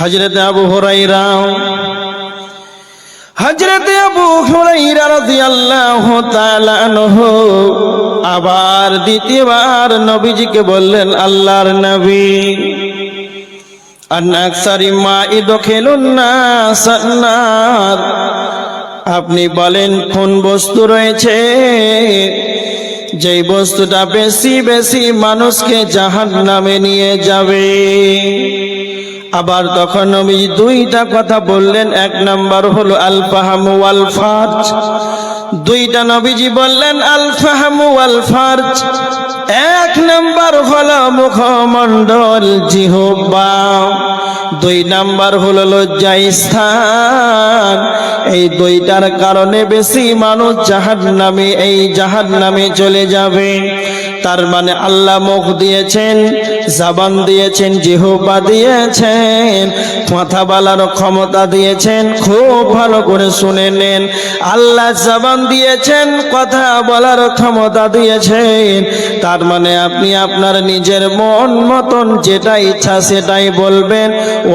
হজরত আবু হুরাইরা হজরত আবু হুরাইরা রাদিয়াল্লাহু তাআলা আনহু আবার দ্বিতীয়বার নবীজিকে বললেন, আল্লাহর নবী মা আপনি বলেন, কোন বস্তু রয়েছে যেই বস্তুটা বেশি বেশি মানুষকে জাহান নামে নিয়ে যাবে? আবার তখন নবী দুইটা কথা বললেন। এক নাম্বার হলো আল ফাহামু ওয়াল দুইটা নবীজি বললেন আল ফাহামু ওয়াল ফারজ এক নাম্বার হলো, মুখমণ্ডল জিহ্বা। দুই নাম্বার হলো লজ্জা স্থান। এই দুইটার কারণে বেশি মানুষ জাহান নামে এই জাহান নামে চলে যাবে। তার মানে আল্লাহ মুখ দিয়েছেন, জাবান দিয়েছেন, জিহ্বা দিয়েছেন কথা বলার ক্ষমতা দিয়েছেন, খুব ভালো করে শুনে নেন। আল্লাহ জাবান দিয়েছেন, কথা বলার ক্ষমতা দিয়েছেন। তার মানে আপনি আপনার নিজের মন মতন যেটা ইচ্ছা সেটাই বলবেন,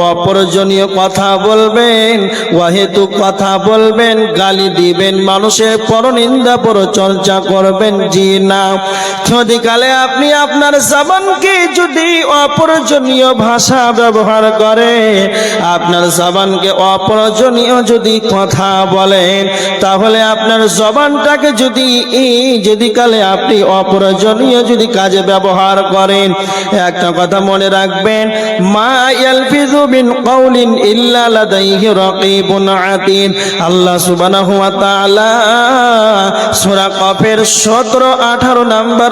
অপ্রয়োজনীয় কথা বলবেন ওয়াহেতু কথা বলবেন, গালি দিবেন, মানুষের পরনিন্দা পর চর্চা করবেন, জি না। যদি কালে আপনি আপনার জবানকে যদি অপ্রয়োজনীয় ভাষা ব্যবহার করে, আপনার জবানকে অপ্রয়োজনীয় যদি কথা বলেন, তাহলে আপনার জবানটাকে যদি যদি কালে আপনি অপ্রয়োজনীয় যদি কাজে ব্যবহার করেন, একটা কথা মনে রাখবেন, মা ইয়ালফিযু মিন কাউলিন ইল্লা লাদাইহি রাকিবুন আতীদ আল্লাহ সুবহানাহু ওয়া তাআলা সূরা কফের 17 18 নাম্বার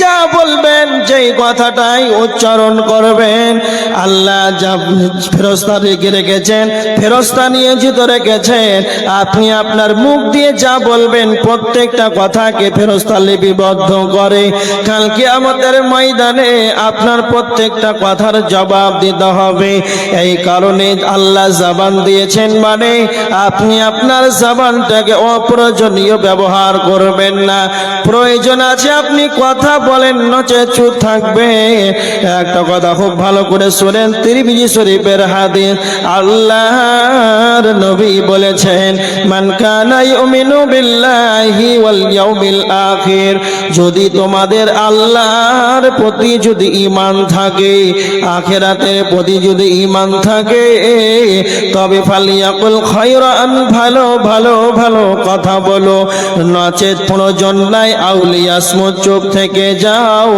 যা বলবেন, যেই কথাটাই উচ্চারণ করবেন, আল্লাহ যা ফেরস্তা রেখে রেখেছেন, ফেরস্তা নিয়োজিত রেখেছেন, আপনি আপনার মুখ দিয়ে যা বলবেন, প্রত্যেকটা কথাকে ফেরস্তা লিপিবদ্ধ করে। কালকে আমাদের ময়দানে আপনার প্রত্যেকটা কথার জবাব দিতে হবে। এই কারণে আল্লাহ জবান দিয়েছেন মানে আপনি আপনার জবানটাকে অপ্রয়োজনীয় ব্যবহার করবেন না। প্রয়োজন আছে আপনি কথা বলেন নচে চুপ থাকবে। একটা কথা খুব ভালো করে শোনেন তিরমিজি শরীফের হাদিস আল্লাহর নবী বলেছেন, মান কানা ইউমিনু বিল্লাহি ওয়াল ইয়াউমিল আখির। যদি তোমাদের আল্লাহর প্রতি যদি ঈমান থাকে, আখিরাতের প্রতি যদি ঈমান থাকে, তবে ফালিয়াকুল খায়রান ভালো ভালো ভালো কথা বলো। নচেত প্রয়োজন নাই আউলিয়া আসমত চুপ থেকে যাও।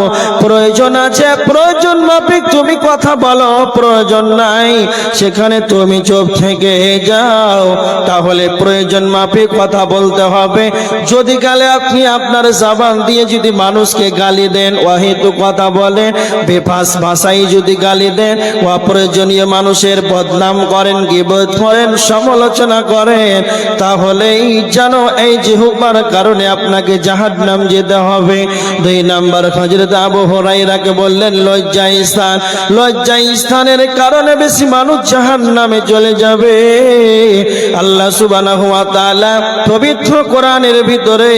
প্রয়োজন আছে, প্রয়োজন মাফিক, তুমি কথা বলো, প্রয়োজন নাই, সেখানে তুমি চোখ থেকে যাও, তাহলে প্রয়োজন মাফিক কথা বলতে হবে। যদি গালে আপনি আপনার জবান দিয়ে যদি মানুষকে গালি দেন ওয়াহিতু কথা বলেন বেফাস ভাষায় যদি গালি দেন, অপ্রয়োজনীয় মানুষের বদনাম করেন, গিবত করেন, সমালোচনা করেন, তাহলেই যেন এই জিহুবার কারণে আপনাকে জাহান্নাম যেতে হবে। দুই নাম্বার হজরত আবু হরাইরাকে বললেন লজ্জা স্থান। লজ্জা স্থানের কারণে বেশি মানুষ জাহান নামে চলে যাবে। আল্লাহ সুবহানাহু ওয়া তাআলা পবিত্র কোরআনের ভিতরে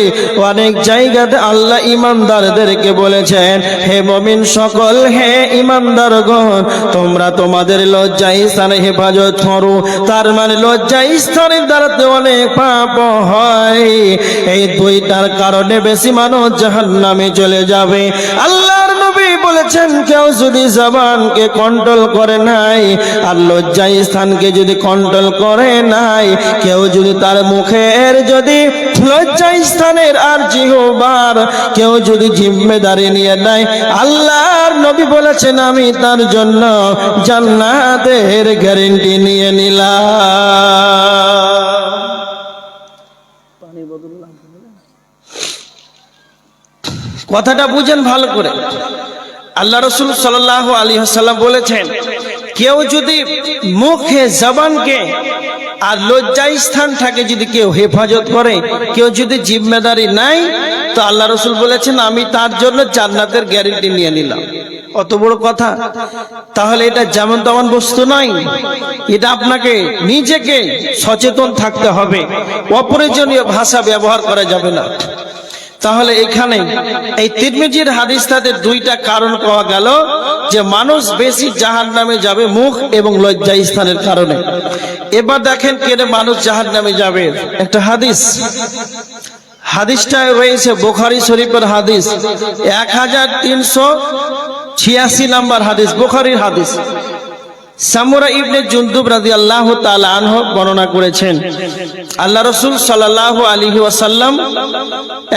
অনেক জায়গাতে আল্লাহ ইমানদারদেরকে বলেছেন, হে মমিন সকল, হে ইমানদারগণ তোমরা তোমাদের লজ্জা স্থানে হেফাজত করো। তার মানে লজ্জা স্থানের দ্বারাতে অনেক পাপ হয়। এই দুইটার কারণে বেশি মানুষ জাহান্নামে চলে যাবে। আল্লাহর নবী বলেছেন, কেউ যদি জবানকে কন্ট্রোল করে নাই আর লজ্জা স্থানকে যদি কন্ট্রোল করে নাই, কেউ যদি তার মুখের যদি লজ্জা স্থানের আর জিহবার, কেউ যদি জিম্মেদারি নিয়ে নেয়, আল্লাহর নবী বলেছেন, আমি তার জন্য জান্নাতের গ্যারেন্টি নিয়ে নিলাম। কথাটা বুঝেন ভালো করে। আল্লাহ রসুল সাল্লাহ আলী হাসাল্লাম বলেছেন, কেউ যদি মুখে জবানকে আর লজ্জায় স্থানটাকে যদি কেউ হেফাজত করে, কেউ যদি জিম্মেদারি নাই তো আল্লাহ রসুল বলেছেন, আমি তার জন্য জান্নাতের গ্যারেন্টি নিয়ে নিলাম। অত বড় কথা। তাহলে এটা যেমন তেমন বস্তু নয়, এটা আপনাকে নিজেকে সচেতন থাকতে হবে। অপ্রয়োজনীয় ভাষা ব্যবহার করা যাবে না। তাহলে এখানে এই তিরমিজির হাদিস তাদের দুইটা কারণ পাওয়া গেল যে মানুষ বেশি জাহান নামে যাবে মুখ এবং লজ্জা স্থানের কারণে। এবার দেখেন কেন মানুষ জাহান নামে যাবে। একটা হাদিস। হাদিসটায় রয়েছে বোখারি শরীফের হাদিস। এক হাজার তিনশো ছিয়াশি নাম্বার হাদিস, বোখারির হাদিস। সামুরা ইবনে জুন্দুব রাজি আল্লাহ আনহ বর্ণনা করেছেন, আল্লাহ রসুল সাল্লাহ আলী ওয়াসাল্লাম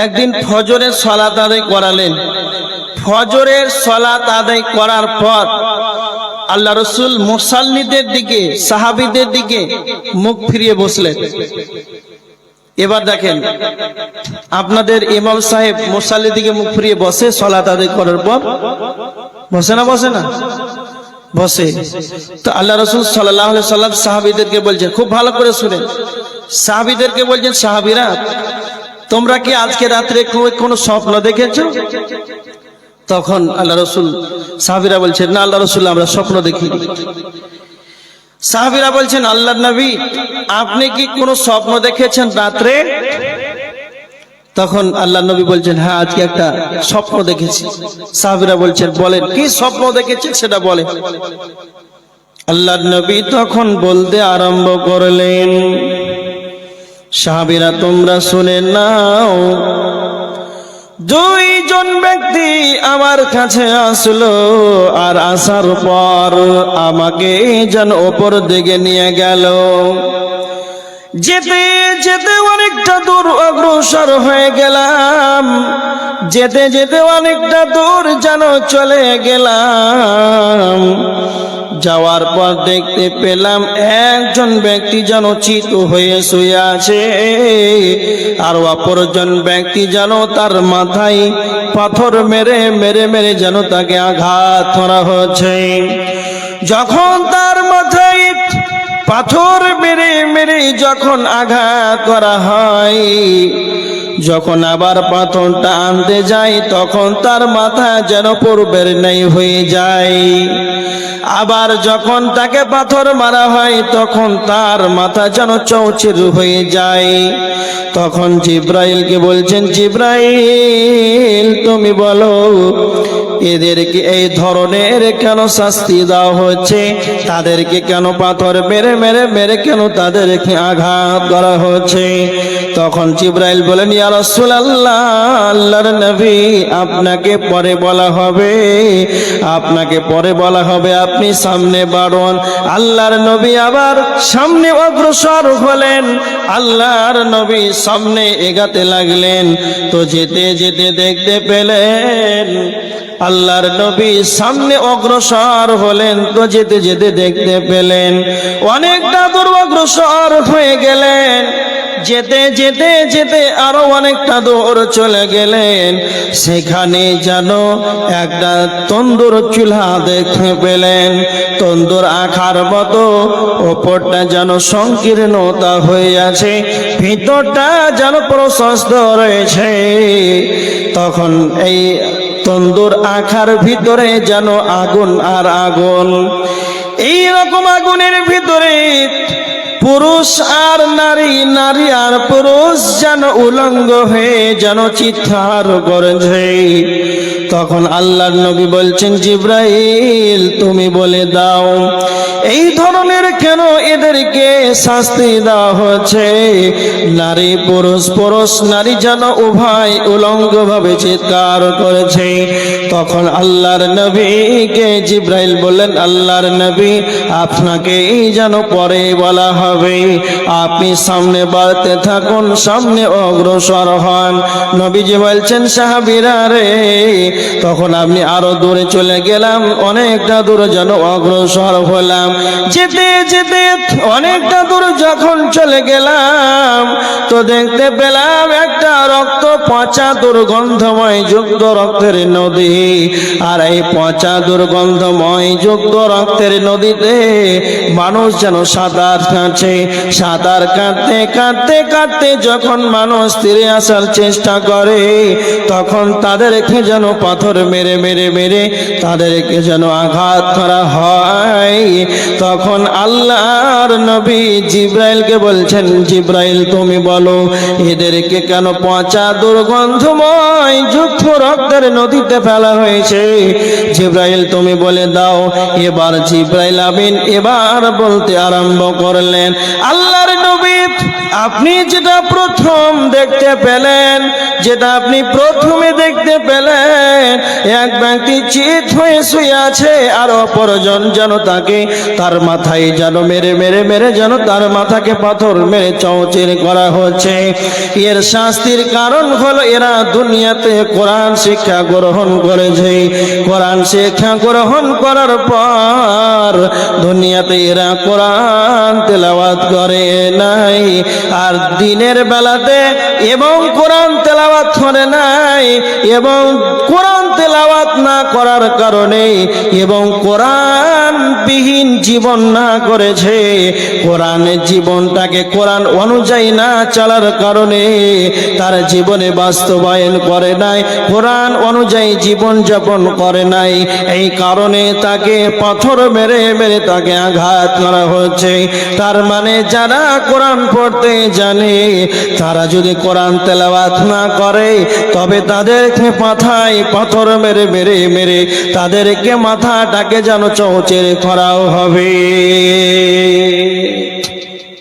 একদিন ফজরের সলাত আদায় করালেন। ফজরের সলাত আদায় করার পর আল্লাহ রসুল মুসাল্লিদের দিকে, সাহাবিদের দিকে মুখ ফিরিয়ে বসলেন। এবার দেখেন, আপনাদের ইমাম সাহেব মুসাল্লির দিকে মুখ ফিরিয়ে বসে সলাত আদায় করার পর বসে না বসে না? বসে। তো আল্লাহ রসুল সাল্লাহ সাল্লাম সাহাবিদেরকে বলছেন, খুব ভালো করে শুনেন সাহাবিদেরকে বলছেন, সাহাবিরা, তোমরা কি আজকে রাত্রে কোনো স্বপ্ন দেখেছ? তখন আল্লাহ রসুল সাহাবিরা বলছেন, না, আল্লাহ রসুল, আমরা স্বপ্ন দেখি সাহাবিরা বলছেন আল্লাহ নবী, আপনি কি কোনো স্বপ্ন দেখেছেন রাত্রে? তখন আল্লাহ নবী বলছেন হ্যাঁ আজকে একটা স্বপ্ন দেখেছি। সাহাবিরা বলছেন, বলেন, কি স্বপ্ন দেখেছেন সেটা বলে আল্লাহ নবী তখন বলতে আরম্ভ করলেন, সাহাবিরা, তোমরা শুনে নাও, দুইজন ব্যক্তি আমার কাছে আসলো আর আসার পর আমাকে যেন ওপর দিকে নিয়ে গেল। যেতে যেতে অনেকটা দূর অগ্রসর হয়ে গেলাম। যেতে যেতে অনেকটা দূর যেন চলে গেলাম। যাওয়ার পর দেখতে পেলাম একজন ব্যক্তি যেন চিত হয়ে শুয়ে আছে, আর অপরজন ব্যক্তি যেন তার মাথায় পাথর মেরে মেরে মেরে যেন তাকে আঘাত করা হচ্ছে। যখন তার পাথর মেরে মেরে যখন আঘাত করা হয়, যখন আবার পাথরটা আনতে যাই তখন তার মাথা যেন পূর্বের নেই হয়ে যায়। আবার যখন তাকে পাথর মারা হয়, তখন তার মাথা যেন চৌচির হয়ে যায়। তখন জিব্রাইলকে বলছেন, জিব্রাইল, তুমি বলো এদেরকে এই ধরনের কেন শাস্তি দেওয়া হচ্ছে তাদেরকে কেন পাথর মেরে মেরে মেরে কেন তাদেরকে আঘাত করা হচ্ছে তখন জিব্রাইল বলেন, ইয়া রাসূলুল্লাহ, আল্লাহর নবী, আপনাকে পরে বলা হবে, আপনাকে পরে বলা হবে, আপনি সামনে বাড়ুন। আল্লাহর নবী আবার সামনে অগ্রসর হলেন। আল্লাহর নবী সামনে এগাতে লাগলেন। তো যেতে যেতে দেখতে পেলেন আল্লাহর নবী সামনে অগ্রসর হলেন তো যেতে যেতে দেখতে পেলেন। অনেকটা দূর অগ্রসর হয়ে গেলেন। যেতে যেতে যেতে আরও অনেকটা দূর চলে গেলেন। সেখানে যেন একটা তন্দুর চুলা দেখতে পেলেন। তন্দুর আখার মতো, ওপরটা যেন সংকীর্ণতা হয়ে আছে, ভিতরটা যেন প্রশস্ত রয়েছে। তখন এই তন্দুর আখার ভিতরে যেন আগুন আর আগুন। এই রকম আগুনের ভিতরে পুরুষ আর নারী নারী আর পুরুষ যেন উলঙ্গ হয়ে, যেন চিৎকার করেছে তখন আল্লাহর নবী বলছেন, জিব্রাইল, তুমি বলে দাও, এই ধরনের কেন এদেরকে শাস্তি দেওয়া হচ্ছে? নারী পুরুষ পুরুষ, নারী যেন উভয় উলঙ্গ ভাবে চিৎকার করেছে। তখন আল্লাহর নবীকে জিব্রাইল বললেন, আল্লাহর নবী আপনাকে এই যেন পরে বলা হবে। আপনি সামনে বাড়তে থাকুন, সামনে অগ্রসর হন। নবীজি বলছেন, সাহাবিরা রে, তখন আপনি আরও দূরে চলে গেলাম, অনেকটা দূরে যেন অগ্রসর হলাম। যেতে যেতে অনেকটা দূর যখন চলে গেলাম, তো দেখতে পেলাম একটা রক্ত পচা দুর্গন্ধময় যুক্ত রক্তের নদী। আর এই পচা দুর্গন্ধময় যুক্ত রক্তের নদীতে মানুষ যেন সাঁতার কাটছে। আছে। সাঁতার কাটতে কাটতে কাটতে যখন মানুষ তীরে আসার চেষ্টা করে, তখন তাদেরকে যেন পাথর মেরে মেরে মেরে তাদেরকে যেন আঘাত করা হয়। তখন আল্লাহর নবী জিব্রাইলকে বলছেন, জিব্রাইল, তুমি বলো, এদেরকে কেন পচা দুর্গন্ধময় যুক্ত রক্তের নদীতে ফেলা হয়েছে? জিব্রাইল, তুমি বলে দাও, এবার জিব্রাইল আমিন এবার বলতে আরম্ভ করলেন। আল্লাহর নবী আপনি যেটা প্রথম দেখতে পেলেন, যেটা আপনি প্রথমে দেখতে পেলেন, এক ব্যক্তি চিত হয়ে শুয়ে আছে আর অপরজন যেন তাকে তার মাথায় যেন মেরে মেরে মেরে যেন তার মাথাকে পাথর মেরে চৌচির করা হচ্ছে। এর শাস্তির কারণ হলো এরা দুনিয়াতে কোরআন শিক্ষা গ্রহণ করেছে। কোরআন শিক্ষা গ্রহণ করার পর দুনিয়াতে এরা কোরআন তেলাওয়াত করে নাই। আর দিনের বেলাতে এবং কোরআন তেলাওয়াত করে নাই এবং কোরআন তেলাওয়াত না করার কারণে এবং কোরআন বিহীন জীবন না করেছে কোরআনের জীবনটাকে কোরআন অনুযায়ী না চলার কারণে তার জীবনে বাস্তবায়ন করে নাই, কোরআন অনুযায়ী জীবন যাপন করে নাই। এই কারণে তাকে পাথর মেরে মেরে তাকে আঘাত করা হচ্ছে তার মানে যারা কোরআন পড়তে জানে, তারা যদি কোরআন তেলাওয়াত না করে, তবে তাদেরকে মাথায় পাথর মেরে মেরে মেরে তাদেরকে মাথাটাকে যেন চৌচের করাও হবে।